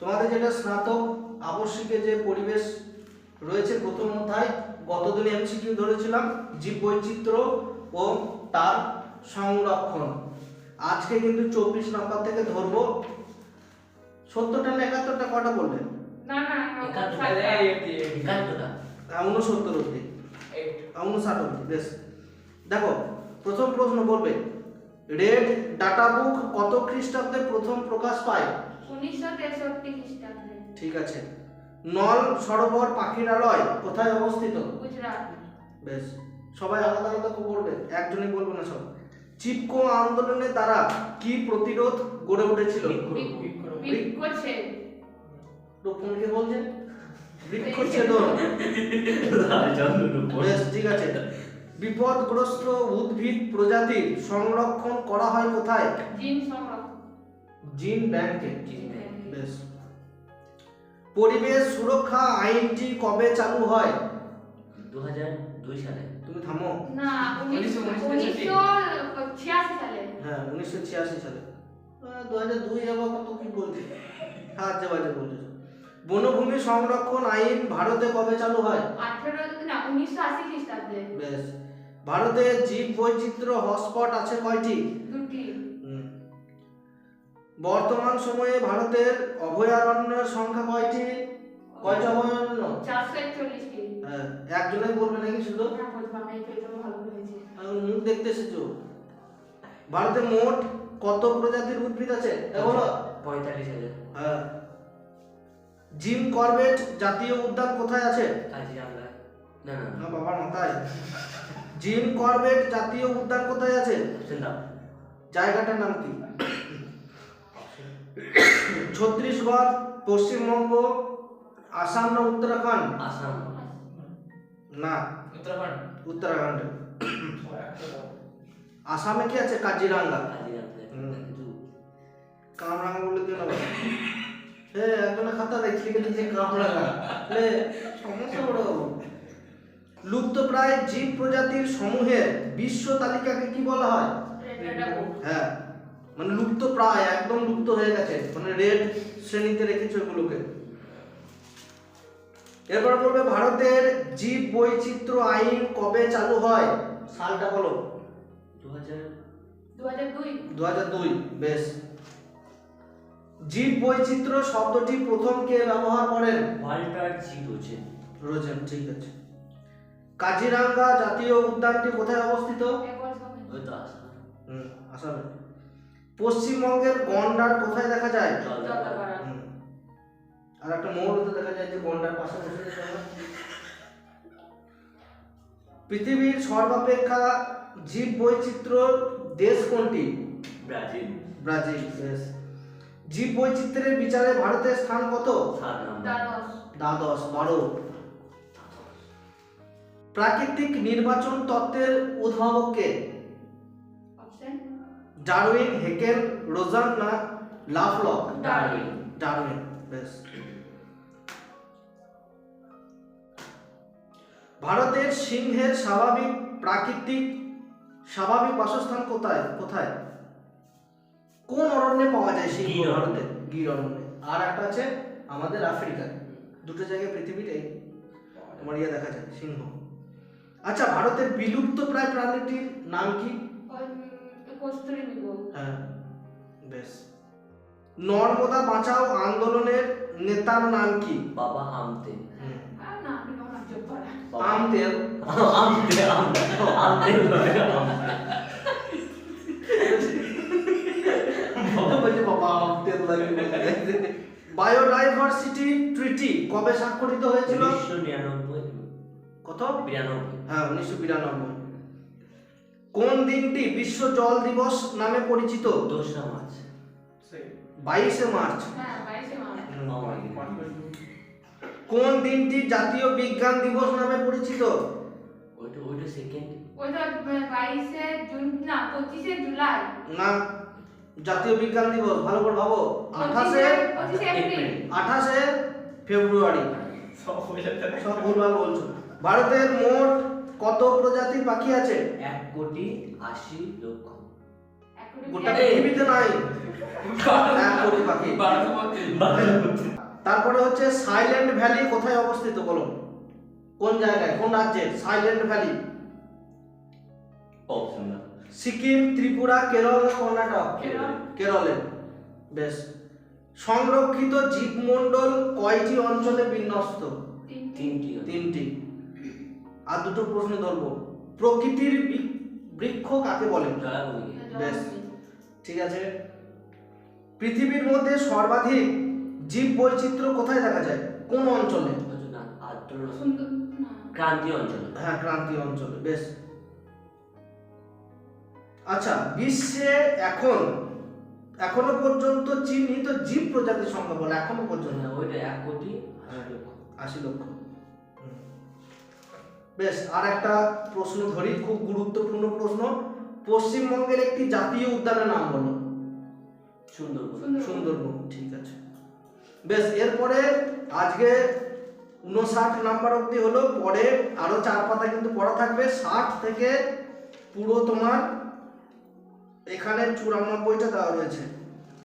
তোমাদের যেটা স্নাতক আবশ্যিকে যে পরিবেশ রয়েছে প্রথম অধ্যায় গতদিনে এমসিকিউ ধরেছিলাম জীব বৈচিত্র্য ও তার সংরক্ষণ। আজকে কিন্তু চব্বিশ নম্বর থেকে ধরবো। সত্তরটা না একাত্তরটা কটা বললে? না না একাত্তরটা। একাত্তরটা উনসত্তর অব্দি উনষাট অব্দি বেশ। দেখো প্রথম প্রশ্ন বলবে রেড ডাটা বুক কত খ্রিস্টাব্দে প্রথম প্রকাশ পায়? উনিশশো তেষট্টি খ্রিস্টাব্দে। ঠিক আছে। নল সরোবর পাখিরালয় কোথায় অবস্থিত? গুজরাট। বেশ সবাই আলাদা আলাদা করে বলবে একজনই বলবে না সব। চিপকো আন্দোলনের দ্বারা কি প্রতিরোধ গড়ে উঠেছিল? বলছেন? বেশ ঠিক আছে। বিপদগ্রস্ত উদ্ভিদ প্রজাতির সংরক্ষণ করা হয় কোথায়? জিন সংরক্ষণ। জিন ব্যাংকে বেশ। পরিবেশ সুরক্ষা আইনটি কবে চালু হয়? দু হাজার দুই সালে। তুমি থামো। না উনিশশো ছিয়াশি সালে। হ্যাঁ উনিশশো ছিয়াশি সালে। দু হাজার দুই আবার কত কি বলছে হাজার বাজে বলছে। বনভূমি সংরক্ষণ আইন ভারতে কবে চালু হয়? আঠেরো না উনিশশো আশি খ্রিস্টাব্দে। বেশ। ভারতে জীব বৈচিত্র্য হটস্পট আছে কয়টি। বর্তমান সময়ে ভারতের অভয়ারণ্যের সংখ্যা কয়টি? কয়টা অভয়ারণ্য? হ্যাঁ, একজনেই বলবে নাকি শুধু? না বলব আমি এটা তো ভালো করেছি। আর মুখ দেখতে এসেছ। ভারতে মোট কত প্রজাতির উদ্ভিদ আছে? বলো। পঁয়তাল্লিশ হাজার। হ্যাঁ। জিম করবেট জাতীয় উদ্যান কোথায় আছে? কাজিরাঙ্গা। না না না। বাবার মাথায় জিম করবেট জাতীয় উদ্যান কোথায় আছে? জায়গাটার নাম কি? ছত্তিশগড় পশ্চিমবঙ্গ আসাম না উত্তরাখণ্ড? আসাম। না। উত্তরাখণ্ড। উত্তরাখণ্ড। আসামে কি আছে? কাজিরাঙ্গা। কামরাঙ্গা বলে দিও না বাবা। একজনের খাতা দেখছি লিখে দিচ্ছে কামরাঙ্গা। লে সমস্যা বড়। লুপ্ত প্রায় জীব প্রজাতির সমূহের বিশ্ব তালিকাকে কি বলা হয়? হ্যাঁ। মানে লুপ্ত প্রায় একদম লুপ্ত হয়ে গেছে। মানে রেড শ্রেণীতে রেখেছে ওগুলোকে। এরপর বলবে ভারতের জীব বৈচিত্র্য আইন কবে চালু হয়? সালটা বলো। দু হাজার দুই। দু হাজার দুই বেশ। জীব বৈচিত্র্য শব্দটি প্রথম কে ব্যবহার করেন? ওয়াল্টার জি রোজেন। রোজেন ঠিক আছে। কাজিরাঙ্গা জাতীয় উদ্যানটি কোথায় অবস্থিত? ওই তো আসাম। হুম আসামে। পশ্চিমবঙ্গের গন্ডার কোথায় দেখা যায়? আর একটা মৌলতে দেখা যায় যে গন্ডার পাশে বসে পৃথিবীর সর্বাপেক্ষা জীব বৈচিত্র্য দেশ কোনটি? ব্রাজিল। ব্রাজিল দেশ জীব বৈচিত্র্যের বিচারে ভারতের স্থান কত? দ্বাদশ। বারো। প্রাকৃতিক নির্বাচন তত্ত্বের উদ্ভাবক কে? অপশন ডারউইন হেকেল রোজান না লাফলক ডারউইন ডারউইন বেশ ভারতের সিংহের স্বাভাবিক প্রাকৃতিক স্বাভাবিক বাসস্থান কোথায়? কোথায়? কোন অরণ্যে পাওয়া যায় সিংহ গির ভারতে? গির অরণ্যে আর একটা আছে আমাদের আফ্রিকায় দুটো জায়গায় পৃথিবীর এই তোমার ইয়ে দেখা যায় সিংহ। আচ্ছা ভারতের বিলুপ্ত প্রায় প্রাণীটির নাম কি? কস্তুরী মৃগ হ্যাঁ বেশ। নর্মদা বাঁচাও আন্দোলনের নেতার নাম কি? বাবা আমতে। আমতে আমতে। আমতে বায়োডাইভার্সিটি ট্রিটি কবে স্বাক্ষরিত হয়েছিল? উনিশশো নিরানব্বই। কত? বিরানব্বই। হ্যাঁ উনিশশো বিরানব্বই। কোন দিনটি বিশ্ব জল দিবস নামে পরিচিত? দোসরা মার্চ। বাইশে মার্চ। হ্যাঁ মার্চ। কোন দিনটি জাতীয় বিজ্ঞান দিবস নামে পরিচিত? ওইটা ওইটা সেকেন্ড ওইটা বাইশে জুন না পঁচিশে জুলাই। না জাতীয় বিজ্ঞান দিবস ভালো করে ভাবো। আঠাশে আঠাশে ফেব্রুয়ারি। সব ভুলভাল বলছো। ভারতের মোট কত পাখি আছে? এক কোটি আশি লক্ষ। গোটা পৃথিবীতে নাই। এক কোটি পাখি তারপরে হচ্ছে সাইলেন্ট ভ্যালি কোথায় অবস্থিত বলো? কোন জায়গায়? কোন রাজ্যে? Silent valley Sikkim Tripura Kerala Karnataka? কেরলে। বেশ। সংরক্ষিত জীবমণ্ডল কয়টি অঞ্চলে বিন্যস্ত? তিনটি। তিনটি। আর দুটো প্রশ্ন ধরবো। প্রকৃতির বৃক্ষ কাকে বলে? বেশ ঠিক আছে। পৃথিবীর মধ্যে সর্বাধিক জীব বৈচিত্র্য কোথায় দেখা যায়? কোন অঞ্চলে? হচ্ছে না আদ্র সুন্দর না। ক্রান্তীয় অঞ্চল। হ্যাঁ ক্রান্তীয় অঞ্চলে বেশ। আচ্ছা বিশ্বে এখন এখনও পর্যন্ত চিহ্নিত জীব প্রজাতির সংখ্যা বলে এখনও পর্যন্ত। হ্যাঁ, ওইটা এক কোটি আশি লক্ষ। আশি লক্ষ। বেশ আর একটা প্রশ্ন ধরি খুব গুরুত্বপূর্ণ প্রশ্ন। পশ্চিমবঙ্গের একটি জাতীয় উদ্যানের নাম বলো। সুন্দরবন সুন্দরবন। ঠিক আছে। বেশ এরপরে আজকে উনষাট নাম্বার অবধি হলো পরে আরও চার পাতা কিন্তু পড়া থাকবে। ষাট থেকে পুরো তোমার এখানে চুরানব্বইটা দেওয়া রয়েছে।